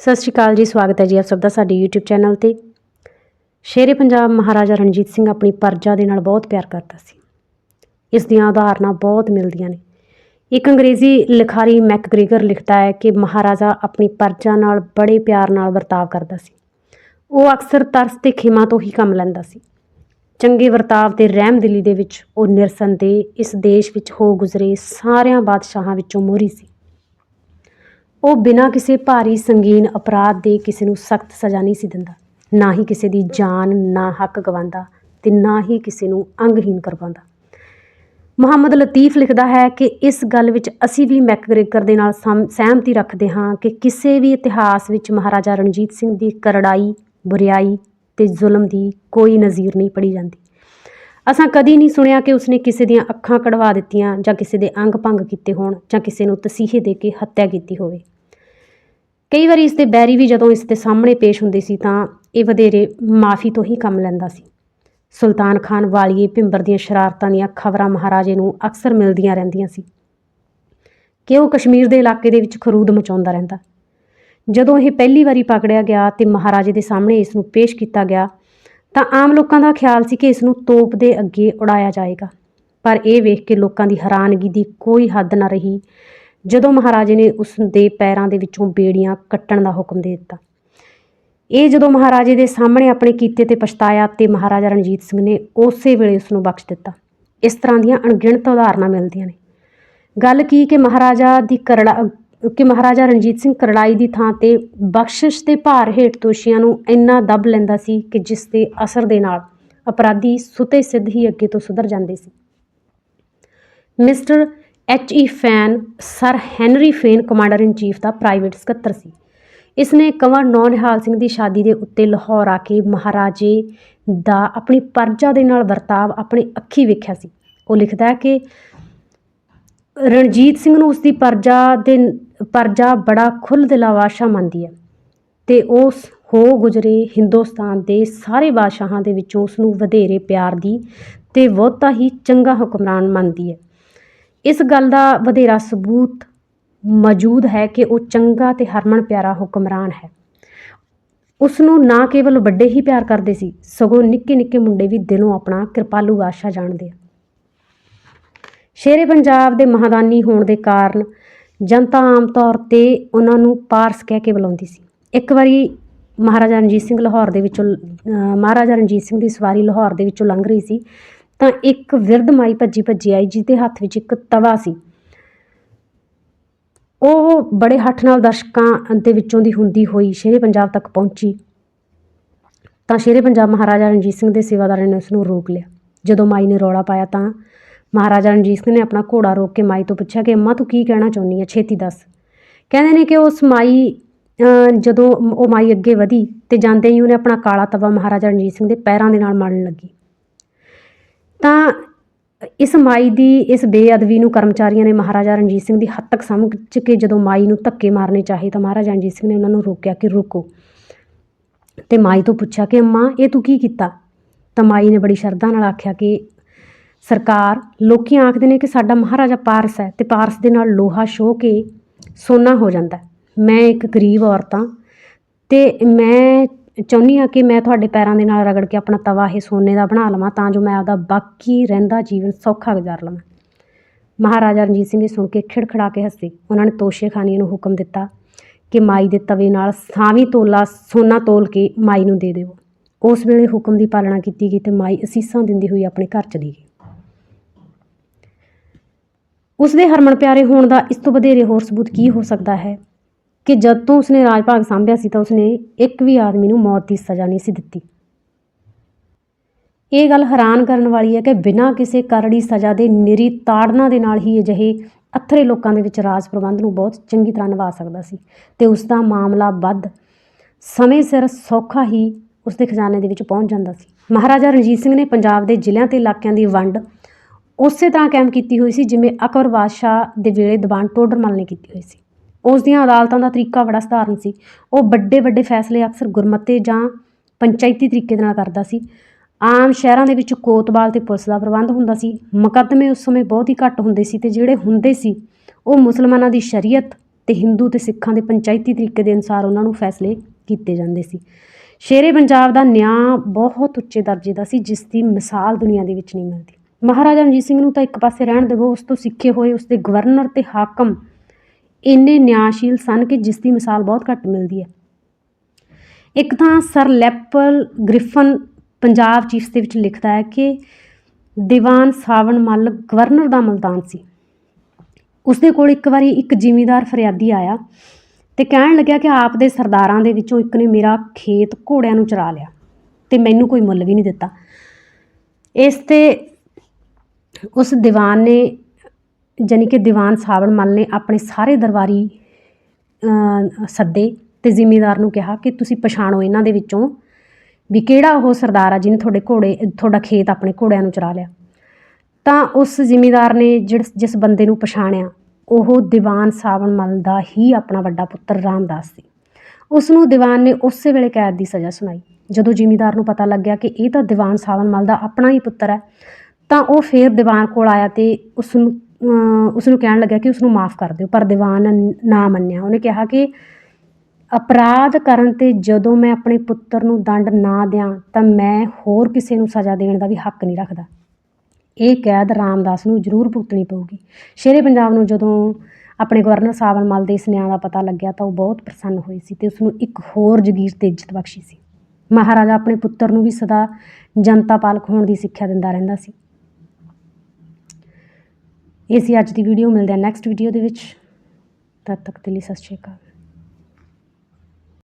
ਸਤਿ ਸ਼੍ਰੀ ਅਕਾਲ ਜੀ, ਸਵਾਗਤ ਹੈ ਜੀ ਆਪ ਸਭ ਦਾ ਸਾਡੇ YouTube ਚੈਨਲ ਤੇ। ਸ਼ੇਰੇ ਪੰਜਾਬ ਮਹਾਰਾਜਾ ਰਣਜੀਤ ਸਿੰਘ ਆਪਣੀ ਪਰਜਾ ਦੇ ਨਾਲ ਬਹੁਤ ਪਿਆਰ ਕਰਦਾ ਸੀ। ਇਸ ਦੀਆਂ ਉਦਾਹਰਨਾਂ ਬਹੁਤ ਮਿਲਦੀਆਂ ਨੇ। ਇੱਕ ਅੰਗਰੇਜ਼ੀ ਲਿਖਾਰੀ ਮੈਕਗ੍ਰੇਗਰ ਲਿਖਦਾ ਹੈ ਕਿ ਮਹਾਰਾਜਾ ਆਪਣੀ ਪਰਜਾ ਨਾਲ ਬੜੇ ਪਿਆਰ ਨਾਲ ਵਰਤਾਵ ਕਰਦਾ ਸੀ। ਉਹ ਅਕਸਰ ਤਰਸ ਤੇ ਖਿਮਾ ਤੋਂ ਹੀ ਕੰਮ ਲੈਂਦਾ ਸੀ। ਚੰਗੇ ਵਰਤਾਵ ਤੇ ਰਹਿਮਦਿਲੀ ਦੇ ਵਿੱਚ ਉਹ ਨਿਰਸੰਦੇਹ ਇਸ ਦੇਸ਼ ਵਿੱਚ ਹੋ ਗੁਜ਼ਰੇ ਸਾਰਿਆਂ ਬਾਦਸ਼ਾਹਾਂ ਵਿੱਚੋਂ ਮੋਹਰੀ ਸੀ। ਉਹ ਬਿਨਾਂ ਕਿਸੇ ਭਾਰੀ ਸੰਗੀਨ ਅਪਰਾਧ ਦੇ ਕਿਸੇ ਨੂੰ ਸਖਤ ਸਜ਼ਾ ਨਹੀਂ ਸੀ ਦਿੰਦਾ, ਨਾ ਹੀ ਕਿਸੇ ਦੀ ਜਾਨ, ਨਾ ਹੱਕ ਗਵਾਉਂਦਾ ਤੇ ਨਾ ਹੀ ਕਿਸੇ ਨੂੰ ਅੰਗਹੀਨ ਕਰਵਾਉਂਦਾ। ਮੁਹੰਮਦ ਲਤੀਫ ਲਿਖਦਾ ਹੈ ਕਿ ਇਸ ਗੱਲ ਵਿੱਚ ਅਸੀਂ ਵੀ ਮੈਕਗ੍ਰੇਗਰ ਦੇ ਨਾਲ ਸਮ- ਸਹਿਮਤੀ ਰੱਖਦੇ ਹਾਂ ਕਿ ਕਿਸੇ ਵੀ ਇਤਿਹਾਸ ਵਿੱਚ ਮਹਾਰਾਜਾ ਰਣਜੀਤ ਸਿੰਘ ਦੀ ਕਰੜਾਈ, ਬੁਰੀਾਈ ਤੇ ਜ਼ੁਲਮ ਦੀ ਕੋਈ ਨਜ਼ੀਰ ਨਹੀਂ ਪੜੀ ਜਾਂਦੀ। ਅਸਾਂ ਕਦੀ ਨਹੀਂ ਸੁਣਿਆ ਕਿ ਉਸਨੇ ਕਿਸੇ ਦੀਆਂ ਅੱਖਾਂ ਕਢਵਾ ਦਿੱਤੀਆਂ ਜਾਂ ਕਿਸੇ ਦੇ ਅੰਗ ਭੰਗ ਕੀਤੇ ਹੋਣ ਜਾਂ ਕਿਸੇ ਨੂੰ ਤਸੀਹੇ ਦੇ ਕੇ ਹੱਤਿਆ ਕੀਤੀ ਹੋਵੇ। ਕਈ ਵਾਰੀ ਇਸ ਦੇ ਬੈਰੀ ਵੀ ਜਦੋਂ ਇਸ ਦੇ ਸਾਹਮਣੇ ਪੇਸ਼ ਹੁੰਦੇ ਸੀ ਤਾਂ ਇਹ ਵਧੇਰੇ ਮਾਫੀ ਤੋਂ ਹੀ ਕੰਮ ਲੈਂਦਾ ਸੀ। ਸੁਲਤਾਨ ਖਾਨ ਵਾਲੀਏ ਭਿੰਬਰ ਦੀਆਂ ਸ਼ਰਾਰਤਾਂ ਦੀਆਂ ਖਬਰਾਂ ਮਹਾਰਾਜੇ ਨੂੰ ਅਕਸਰ ਮਿਲਦੀਆਂ ਰਹਿੰਦੀਆਂ ਸੀ। ਕਿ ਉਹ ਕਸ਼ਮੀਰ ਦੇ ਇਲਾਕੇ ਦੇ ਵਿੱਚ ਖਰੂਦ ਮਚਾਉਂਦਾ ਰਹਿੰਦਾ? ਜਦੋਂ ਇਹ ਪਹਿਲੀ ਵਾਰੀ ਪਕੜਿਆ ਗਿਆ ਤੇ ਮਹਾਰਾਜੇ ਦੇ ਸਾਹਮਣੇ ਇਸ ਨੂੰ ਪੇਸ਼ ਕੀਤਾ ਗਿਆ ਤਾਂ ਆਮ ਲੋਕਾਂ ਦਾ ਖਿਆਲ ਸੀ ਕਿ ਇਸ ਨੂੰ ਤੋਪ ਦੇ ਅੱਗੇ ਉਡਾਇਆ ਜਾਏਗਾ। ਪਰ ਇਹ ਵੇਖ ਕੇ ਲੋਕਾਂ ਦੀ ਹੈਰਾਨਗੀ ਦੀ ਕੋਈ ਹੱਦ ਨਾ ਰਹੀ, ਜਦੋਂ ਮਹਾਰਾਜੇ ਨੇ ਉਸ ਦੇ ਪੈਰਾਂ ਦੇ ਵਿੱਚੋਂ ਬੇੜੀਆਂ ਕੱਟਣ ਦਾ ਹੁਕਮ ਦੇ ਦਿੱਤਾ। ਇਹ ਜਦੋਂ ਮਹਾਰਾਜੇ ਦੇ ਸਾਹਮਣੇ ਆਪਣੇ ਕੀਤੇ ਤੇ ਪਛਤਾਇਆ ਤੇ ਮਹਾਰਾਜਾ ਰਣਜੀਤ ਸਿੰਘ ਨੇ ਉਸੇ ਵੇਲੇ ਉਸ ਨੂੰ ਬਖਸ਼ ਦਿੱਤਾ। ਇਸ ਤਰ੍ਹਾਂ ਦੀਆਂ ਅਣਗਿਣਤ ਉਦਾਹਰਨਾਂ ਮਿਲਦੀਆਂ ਨੇ। ਗੱਲ ਕੀ ਕਿ ਮਹਾਰਾਜਾ ਦੀ ਕਰੜਾ ਕਿਉਂਕਿ ਮਹਾਰਾਜਾ ਰਣਜੀਤ ਸਿੰਘ ਕਰੜਾਈ ਦੀ ਥਾਂ ਤੇ ਬਖਸ਼ਿਸ਼ ਦੇ ਭਾਰ ਹੇਠ ਦੋਸ਼ੀਆਂ ਨੂੰ ਇੰਨਾ ਦਬ ਲੈਂਦਾ ਸੀ ਕਿ ਜਿਸ ਦੇ ਅਸਰ ਦੇ ਨਾਲ ਅਪਰਾਧੀ ਸੁਤੇ ਸਿੱਧ ਹੀ ਅੱਗੇ ਤੋਂ ਸੁਧਰ ਜਾਂਦੇ ਸੀ। Mister H E Fane, sir Henry Fane, commander in chief the private ਸਕੱਤਰ ਸੀ। ਇਸ ਨੇ ਕੰਵਰ ਨੌਨਿਹਾਲ ਸਿੰਘ ਦੀ ਸ਼ਾਦੀ ਦੇ ਉੱਤੇ ਲਾਹੌਰ ਆ ਕੇ ਮਹਾਰਾਜੇ ਦਾ ਆਪਣੀ ਪਰਜਾ ਦੇ ਨਾਲ ਵਰਤਾਵ ਆਪਣੇ ਅੱਖੀ ਵੇਖਿਆ ਸੀ। ਉਹ ਲਿਖਦਾ ਹੈ ਕਿ ਰਣਜੀਤ ਸਿੰਘ ਨੂੰ ਉਸਦੀ ਪਰਜਾ ਦੇ ਪਰਜਾ ਬੜਾ ਖੁੱਲ੍ਹ ਦਿਲਾਵਾਸ਼ਾ ਮੰਨਦੀ ਹੈ ਤੇ ਉਸ ਹੋ ਗੁਜਰੇ ਹਿੰਦੁਸਤਾਨ ਦੇ ਸਾਰੇ ਬਾਦਸ਼ਾਹਾਂ ਦੇ ਵਿੱਚੋਂ ਉਸ ਨੂੰ ਵਧੇਰੇ ਪਿਆਰ ਦੀ ਤੇ ਬਹੁਤਾ ਹੀ ਚੰਗਾ ਹੁਕਮਰਾਨ ਮੰਨਦੀ ਹੈ। ਇਸ ਗੱਲ ਦਾ ਵਧੇਰਾ ਸਬੂਤ ਮੌਜੂਦ ਹੈ ਕਿ ਉਹ ਚੰਗਾ ਤੇ ਹਰਮਨ ਪਿਆਰਾ ਹੁਕਮਰਾਨ ਹੈ। ਉਸ ਨੂੰ ਨਾ ਕੇਵਲ ਵੱਡੇ ਹੀ ਪਿਆਰ ਕਰਦੇ ਸੀ, ਸਗੋਂ ਨਿੱਕੇ ਨਿੱਕੇ ਮੁੰਡੇ ਵੀ ਦਿਲੋਂ ਆਪਣਾ ਕਿਰਪਾਲੂ ਬਾਦਸ਼ਾਹ ਜਾਣਦੇ ਆ ਸ਼ੇਰੇ ਪੰਜਾਬ ਦੇ ਮਹਾਦਾਨੀ ਹੋਣ ਦੇ ਕਾਰਨ ਜਨਤਾ ਆਮ ਤੌਰ ਤੇ ਉਹਨਾਂ ਨੂੰ ਪਾਰਸ ਕਹਿ ਕੇ ਬੁਲਾਉਂਦੀ ਸੀ। ਇੱਕ ਵਾਰੀ ਮਹਾਰਾਜਾ ਰਣਜੀਤ ਸਿੰਘ ਲਾਹੌਰ ਦੇ ਵਿੱਚੋਂ ਮਹਾਰਾਜਾ ਰਣਜੀਤ ਸਿੰਘ ਦੀ ਸਵਾਰੀ ਲਾਹੌਰ ਦੇ ਵਿੱਚੋਂ ਲੰਘ ਰਹੀ ਸੀ, ਤਾਂ ਇੱਕ ਵਿਰਧ ਮਾਈ ਭੱਜੀ ਭੱਜੀ ਆਈ, ਜਿਹਦੇ ਹੱਥ ਵਿੱਚ ਇੱਕ ਤਵਾ ਸੀ। ਉਹ ਬੜੇ ਹੱਠ ਨਾਲ ਦਰਸ਼ਕਾਂ ਦੇ ਵਿੱਚੋਂ ਦੀ ਹੁੰਦੀ ਹੋਈ ਸ਼ੇਰੇ ਪੰਜਾਬ ਤੱਕ ਪਹੁੰਚੀ, ਤਾਂ ਸ਼ੇਰੇ ਪੰਜਾਬ ਮਹਾਰਾਜਾ ਰਣਜੀਤ ਸਿੰਘ ਦੇ ਸੇਵਾਦਾਰਾਂ ਨੇ ਉਸ ਨੂੰ ਰੋਕ ਲਿਆ। ਜਦੋਂ ਮਾਈ ਨੇ ਰੌਲਾ ਪਾਇਆ ਤਾਂ ਮਹਾਰਾਜਾ ਰਣਜੀਤ ਸਿੰਘ ਨੇ ਆਪਣਾ ਘੋੜਾ ਰੋਕ ਕੇ ਮਾਈ ਤੋਂ ਪੁੱਛਿਆ ਕਿ, ਅੰਮਾ, ਤੂੰ ਕੀ ਕਹਿਣਾ ਚਾਹੁੰਦੀ ਹੈ? ਛੇਤੀ ਦੱਸ। ਕਹਿੰਦੇ ਨੇ ਕਿ ਉਸ ਮਾਈ ਜਦੋਂ ਉਹ ਮਾਈ ਅੱਗੇ ਵਧੀ ਤੇ ਜਾਂਦੇ ਹੀ ਉਹਨੇ ਆਪਣਾ ਕਾਲਾ ਤਵਾ ਮਹਾਰਾਜਾ ਰਣਜੀਤ ਸਿੰਘ ਦੇ ਪੈਰਾਂ ਦੇ ਨਾਲ ਮਾਰਨ ਲੱਗੀ। ਤਾਂ ਇਸ ਮਾਈ ਦੀ, ਇਸ ਬੇਅਦਬੀ ਨੂੰ ਕਰਮਚਾਰੀਆਂ ਨੇ ਮਹਾਰਾਜਾ ਰਣਜੀਤ ਸਿੰਘ ਦੀ ਹੱਦ ਤੱਕ ਸਮਝ ਕੇ ਜਦੋਂ ਮਾਈ ਨੂੰ ਧੱਕੇ ਮਾਰਨੇ ਚਾਹੇ ਤਾਂ ਮਹਾਰਾਜਾ ਰਣਜੀਤ ਸਿੰਘ ਨੇ ਉਹਨਾਂ ਨੂੰ ਰੋਕਿਆ ਕਿ ਰੁਕੋ। ਤੇ ਮਾਈ ਤੋਂ ਪੁੱਛਿਆ ਕਿ, ਅੰਮਾ, ਇਹ ਤੂੰ ਕੀ ਕੀਤਾ? ਤਾਂ ਮਾਈ ਨੇ ਬੜੀ ਸ਼ਰਧਾ ਨਾਲ ਆਖਿਆ ਕਿ ਸਰਕਾਰ ਲੋਕੀ ਆਖਦੇ ਨੇ ਕਿ ਸਾਡਾ ਮਹਾਰਾਜਾ ਪਾਰਸ ਹੈ ਤੇ ਪਾਰਸ ਦੇ ਨਾਲ ਲੋਹਾ ਛੋ ਕੇ ਸੋਨਾ ਹੋ ਜਾਂਦਾ ਮੈਂ ਇੱਕ ਗਰੀਬ ਔਰਤ ਹਾਂ ਤੇ ਮੈਂ ਚਾਹੁੰਦੀ ਹਾਂ ਕਿ ਮੈਂ ਤੁਹਾਡੇ ਪੈਰਾਂ ਦੇ ਨਾਲ ਰਗੜ ਕੇ ਆਪਣਾ ਤਵਾ ਇਹ ਸੋਨੇ ਦਾ ਬਣਾ ਲਵਾਂ ਤਾਂ ਜੋ ਮੈਂ ਆਪਦਾ ਬਾਕੀ ਰਹਿੰਦਾ ਜੀਵਨ ਸੌਖਾ ਗੁਜ਼ਾਰ ਲਵਾਂ। ਮਹਾਰਾਜਾ ਰਣਜੀਤ ਸਿੰਘ ਇਹ ਸੁਣ ਕੇ ਖਿੜਖੜਾ ਕੇ ਹੱਸੇ। ਉਹਨਾਂ ਨੇ ਤੋਸ਼ੇਖਾਨੀਆਂ ਨੂੰ ਹੁਕਮ ਦਿੱਤਾ ਕਿ ਮਾਈ ਦੇ ਤਵੇ ਨਾਲ ਸਾਵੀਂ ਤੋਲਾ ਸੋਨਾ ਤੋਲ ਕੇ ਮਾਈ ਨੂੰ ਦੇ ਦੇਵੋ। ਉਸ ਵੇਲੇ ਹੁਕਮ ਦੀ ਪਾਲਣਾ ਕੀਤੀ ਗਈ ਤੇ ਮਾਈ ਅਸੀਸਾਂ ਦਿੰਦੀ ਹੋਈ ਆਪਣੇ ਘਰ ਚਲੀ ਗਈ। ਉਸ ਦੇ ਹਰਮਨ ਪਿਆਰੇ ਹੋਣ ਦਾ ਇਸ ਤੋਂ ਵਧੇਰੇ ਹੋਰ ਸਬੂਤ ਕੀ ਹੋ ਸਕਦਾ ਹੈ? ਕਿ ਜਦ ਤੋਂ ਉਸਨੇ ਰਾਜ ਭਾਗ ਸੰਭਿਆ ਸੀ ਤਾਂ ਉਸਨੇ ਇੱਕ ਵੀ ਆਦਮੀ ਨੂੰ ਮੌਤ ਦੀ ਸਜ਼ਾ ਨਹੀਂ ਸੀ ਦਿੱਤੀ। ਇਹ ਗੱਲ ਹੈਰਾਨ ਕਰਨ ਵਾਲੀ ਹੈ ਕਿ ਬਿਨਾਂ ਕਿਸੇ ਕਰੜੀ ਸਜ਼ਾ ਦੇ ਨਿਰੀ ਤਾੜਨਾ ਦੇ ਨਾਲ ਹੀ ਅਜਿਹੇ ਅਥਰੇ ਲੋਕਾਂ ਦੇ ਵਿੱਚ ਰਾਜ ਪ੍ਰਬੰਧ ਨੂੰ ਬਹੁਤ ਚੰਗੀ ਤਰ੍ਹਾਂ ਨਿਭਾ ਸਕਦਾ ਸੀ ਤੇ ਉਸ ਦਾ ਮਾਮਲਾ ਵੱਧ ਸਮੇਂ ਸਿਰ ਸੌਖਾ ਹੀ ਉਸ ਦੇ ਖਜ਼ਾਨੇ ਦੇ ਵਿੱਚ ਪਹੁੰਚ ਜਾਂਦਾ ਸੀ। ਮਹਾਰਾਜਾ ਰਣਜੀਤ ਸਿੰਘ ਨੇ ਪੰਜਾਬ ਦੇ ਜ਼ਿਲ੍ਹਿਆਂ ਤੇ ਇਲਾਕਿਆਂ ਦੀ ਵੰਡ ਉਸੇ ਤਰ੍ਹਾਂ ਕਾਇਮ ਕੀਤੀ ਹੋਈ ਸੀ ਜਿਵੇਂ ਅਕਬਰ ਬਾਦਸ਼ਾਹ ਦੇ ਵੇਲੇ ਦੀਵਾਨ ਟੋਡਰਮਲ ਨੇ ਕੀਤੀ ਹੋਈ ਸੀ। ਉਸ ਦੀਆਂ ਅਦਾਲਤਾਂ ਦਾ ਤਰੀਕਾ ਬੜਾ ਸਧਾਰਨ ਸੀ। ਉਹ ਵੱਡੇ ਵੱਡੇ ਫੈਸਲੇ ਅਕਸਰ ਗੁਰਮਤੇ ਜਾਂ ਪੰਚਾਇਤੀ ਤਰੀਕੇ ਦੇ ਨਾਲ ਕਰਦਾ ਸੀ। ਆਮ ਸ਼ਹਿਰਾਂ ਦੇ ਵਿੱਚ ਕੋਤਵਾਲ ਤੇ ਪੁਲਿਸ ਦਾ ਪ੍ਰਬੰਧ ਹੁੰਦਾ ਸੀ। ਮੁਕੱਦਮੇ ਉਸ ਸਮੇਂ ਬਹੁਤ ਹੀ ਘੱਟ ਹੁੰਦੇ ਸੀ ਤੇ ਜਿਹੜੇ ਹੁੰਦੇ ਸੀ, ਉਹ ਮੁਸਲਮਾਨਾਂ ਦੀ ਸ਼ਰੀਅਤ ਤੇ ਹਿੰਦੂ ਤੇ ਸਿੱਖਾਂ ਦੇ ਪੰਚਾਇਤੀ ਤਰੀਕੇ ਦੇ ਅਨੁਸਾਰ ਉਹਨਾਂ ਨੂੰ ਫੈਸਲੇ ਕੀਤੇ ਜਾਂਦੇ ਸੀ। ਸ਼ੇਰੇ ਪੰਜਾਬ ਦਾ ਨਿਆਂ ਬਹੁਤ ਉੱਚੇ ਦਰਜੇ ਦਾ ਸੀ, ਜਿਸ ਦੀ ਮਿਸਾਲ ਦੁਨੀਆ ਦੇ ਵਿੱਚ ਨਹੀਂ ਮਿਲਦੀ। ਮਹਾਰਾਜਾ ਰਣਜੀਤ ਸਿੰਘ ਨੂੰ ਤਾਂ ਇੱਕ ਪਾਸੇ ਰਹਿਣ ਦੇਵੋ, ਉਸ ਤੋਂ ਸਿੱਖੇ ਹੋਏ, ਉਸ ਦੇ ਗਵਰਨਰ ਤੇ ਹਾਕਮ ਇੰਨੇ ਨਿਆਂਸ਼ੀਲ ਸਨ ਕਿ ਜਿਸ ਦੀ ਮਿਸਾਲ ਬਹੁਤ ਘੱਟ ਮਿਲਦੀ ਹੈ। ਇੱਕ ਤਾਂ ਸਰ ਲੈਪਲ ਗ੍ਰਿਫਨ ਪੰਜਾਬ ਚੀਫਸ ਦੇ ਵਿੱਚ ਲਿਖਦਾ ਹੈ ਕਿ ਦੀਵਾਨ ਸਾਵਣ ਮੱਲ ਗਵਰਨਰ ਦਾ ਮਲਤਾਨ ਸੀ। ਉਸਦੇ ਕੋਲ ਇੱਕ ਵਾਰੀ ਇੱਕ ਜ਼ਿਮੀਂਦਾਰ ਫਰਿਆਦੀ ਆਇਆ ਤੇ ਕਹਿਣ ਲੱਗਿਆ ਕਿ ਆਪ ਦੇ ਸਰਦਾਰਾਂ ਦੇ ਵਿੱਚੋਂ ਇੱਕ ਨੇ ਮੇਰਾ ਖੇਤ ਘੋੜਿਆਂ ਨੂੰ ਚਰਾ ਲਿਆ ਤੇ ਮੈਨੂੰ ਕੋਈ ਮੁੱਲ ਵੀ ਨਹੀਂ ਦਿੱਤਾ। ਇਸ ਤੇ ਉਸ ਦੀਵਾਨ ਨੇ, ਜਾਣੀ ਕਿ ਦੀਵਾਨ ਸਾਵਣ ਮੱਲ ਨੇ ਆਪਣੇ ਸਾਰੇ ਦਰਬਾਰੀ ਸੱਦੇ ਤੇ ਜ਼ਿਮੀਂਦਾਰ ਨੂੰ ਕਿਹਾ ਕਿ ਤੁਸੀਂ ਪਛਾਣੋ ਇਹਨਾਂ ਦੇ ਵਿੱਚੋਂ ਵੀ ਕਿਹੜਾ ਉਹ ਸਰਦਾਰ ਆ ਜਿਹਨੇ ਤੁਹਾਡੇ ਘੋੜੇ, ਤੁਹਾਡਾ ਖੇਤ ਆਪਣੇ ਘੋੜਿਆਂ ਨੂੰ ਚਰਾ ਲਿਆ। ਤਾਂ ਉਸ ਜ਼ਿਮੀਂਦਾਰ ਨੇ ਜਿਸ ਜਿਸ ਬੰਦੇ ਨੂੰ ਪਛਾਣਿਆ, ਉਹ ਦੀਵਾਨ ਸਾਵਣ ਮੱਲ ਦਾ ਹੀ ਆਪਣਾ ਵੱਡਾ ਪੁੱਤਰ ਰਾਮਦਾਸ ਸੀ। ਉਸ ਨੂੰ ਦੀਵਾਨ ਨੇ ਉਸੇ ਵੇਲੇ ਕੈਦ ਦੀ ਸਜ਼ਾ ਸੁਣਾਈ। ਜਦੋਂ ਜ਼ਿਮੀਂਦਾਰ ਨੂੰ ਪਤਾ ਲੱਗਿਆ ਕਿ ਇਹ ਤਾਂ ਦੀਵਾਨ ਸਾਵਣ ਮੱਲ ਦਾ ਆਪਣਾ ਹੀ ਪੁੱਤਰ ਹੈ ਤਾਂ ਉਹ ਫਿਰ ਦੀਵਾਨ ਕੋਲ ਆਇਆ ਤੇ ਉਸ ਨੂੰ ਉਸ ਨੂੰ ਕਹਿਣ ਲੱਗਾ ਕਿ ਉਸ ਨੂੰ ਮਾਫ ਕਰ ਦਿਓ, ਪਰ ਦੀਵਾਨ ਨਾ ਮੰਨਿਆ। ਉਹਨੇ ਕਿਹਾ ਕਿ ਅਪਰਾਧ ਕਰਨ ਤੇ ਜਦੋਂ ਮੈਂ ਆਪਣੇ ਪੁੱਤਰ ਨੂੰ ਦੰਡ ਨਾ ਦਿਆਂ, ਤਾਂ ਮੈਂ ਹੋਰ ਕਿਸੇ ਨੂੰ ਸਜ਼ਾ ਦੇਣ ਦਾ ਵੀ ਹੱਕ ਨਹੀਂ ਰੱਖਦਾ। ਇਹ ਕੈਦ ਰਾਮਦਾਸ ਨੂੰ ਜ਼ਰੂਰ ਭੁਗਤਣੀ ਪਊਗੀ। ਸ਼ੇਰੇ ਪੰਜਾਬ ਨੂੰ ਜਦੋਂ ਆਪਣੇ ਗਵਰਨਰ ਸਾਵਨ ਮਲ ਦੇ ਇਸ ਨਿਆਂ ਦਾ ਪਤਾ ਲੱਗਿਆ, ਤਾਂ ਉਹ ਬਹੁਤ ਪ੍ਰਸੰਨ ਹੋਏ ਸੀ ਤੇ ਉਸ ਨੂੰ ਇੱਕ ਹੋਰ ਜਗੀਰ ਤੇ ਇੱਜ਼ਤ ਬਖਸ਼ੀ ਸੀ। ਮਹਾਰਾਜਾ ਆਪਣੇ ਪੁੱਤਰ ਨੂੰ ਵੀ ਸਦਾ ਜਨਤਾ ਪਾਲਕ ਹੋਣ ਦੀ ਸਿੱਖਿਆ ਦਿੰਦਾ ਰਹਿੰਦਾ ਸੀ। ਇਹ ਸੀ ਅੱਜ ਦੀ ਵੀਡੀਓ ਮਿਲਦੇ ਆ ਨੈਕਸਟ ਵੀਡੀਓ ਦੇ ਵਿੱਚ। ਤਦ ਤੱਕ ਦੇ ਲਈ ਸਤਿ ਸ਼੍ਰੀ ਅਕਾਲ।